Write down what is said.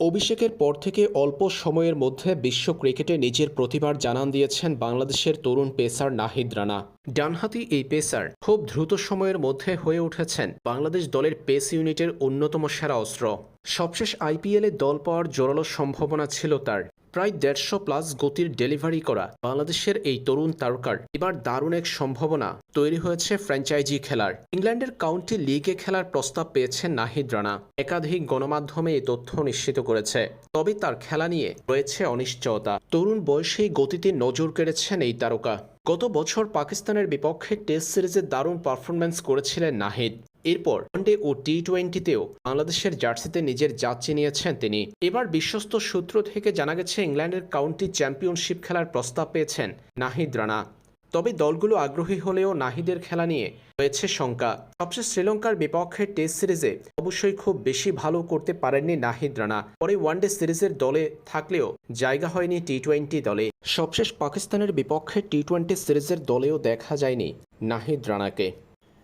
অভিষেকের পর থেকে অল্প সময়ের মধ্যে বিশ্ব ক্রিকেটে নিজের প্রতিভার জানান দিয়েছেন বাংলাদেশের তরুণ পেসার নাহিদ রানা। ডানহাতি এই পেসার খুব দ্রুত সময়ের মধ্যে হয়ে উঠেছেন বাংলাদেশ দলের পেস ইউনিটের অন্যতম সেরা অস্ত্র। সবশেষ আইপিএলে দল পাওয়ার জোরালো সম্ভাবনা ছিল তার। প্রায় দেড়শো প্লাস গতির ডেলিভারি করা বাংলাদেশের এই তরুণ তারকার এবার দারুণ এক সম্ভাবনা তৈরি হয়েছে ফ্র্যাঞ্চাইজি খেলার। ইংল্যান্ডের কাউন্টি লিগে খেলার প্রস্তাব পেয়েছেন নাহিদ রানা। একাধিক গণমাধ্যমে এই তথ্য নিশ্চিত করেছে। তবে তার খেলা নিয়ে রয়েছে অনিশ্চয়তা। তরুণ বয়সেই গতিতে নজর কেড়েছেন এই তারকা। গত বছর পাকিস্তানের বিপক্ষে টেস্ট সিরিজে দারুণ পারফরম্যান্স করেছিলেন নাহিদ। এরপর ওয়ানডে ও টি টোয়েন্টিতেও বাংলাদেশের জার্সিতে নিজের জাত চিনিয়েছেন তিনি। এবার বিশ্বস্ত সূত্র থেকে জানা গেছে, ইংল্যান্ডের কাউন্টি চ্যাম্পিয়নশিপ খেলার প্রস্তাব পেয়েছেন নাহিদ রানা। তবে দলগুলো আগ্রহী হলেও নাহিদের খেলা নিয়ে রয়েছে শঙ্কা। সবশেষ শ্রীলঙ্কার বিপক্ষে টেস্ট সিরিজে অবশ্যই খুব বেশি ভালো করতে পারেননি নাহিদ রানা। পরে ওয়ানডে সিরিজের দলে থাকলেও জায়গা হয়নি টি টোয়েন্টি দলে। সবশেষ পাকিস্তানের বিপক্ষে টি টোয়েন্টি সিরিজের দলেও দেখা যায়নি নাহিদ রানাকে।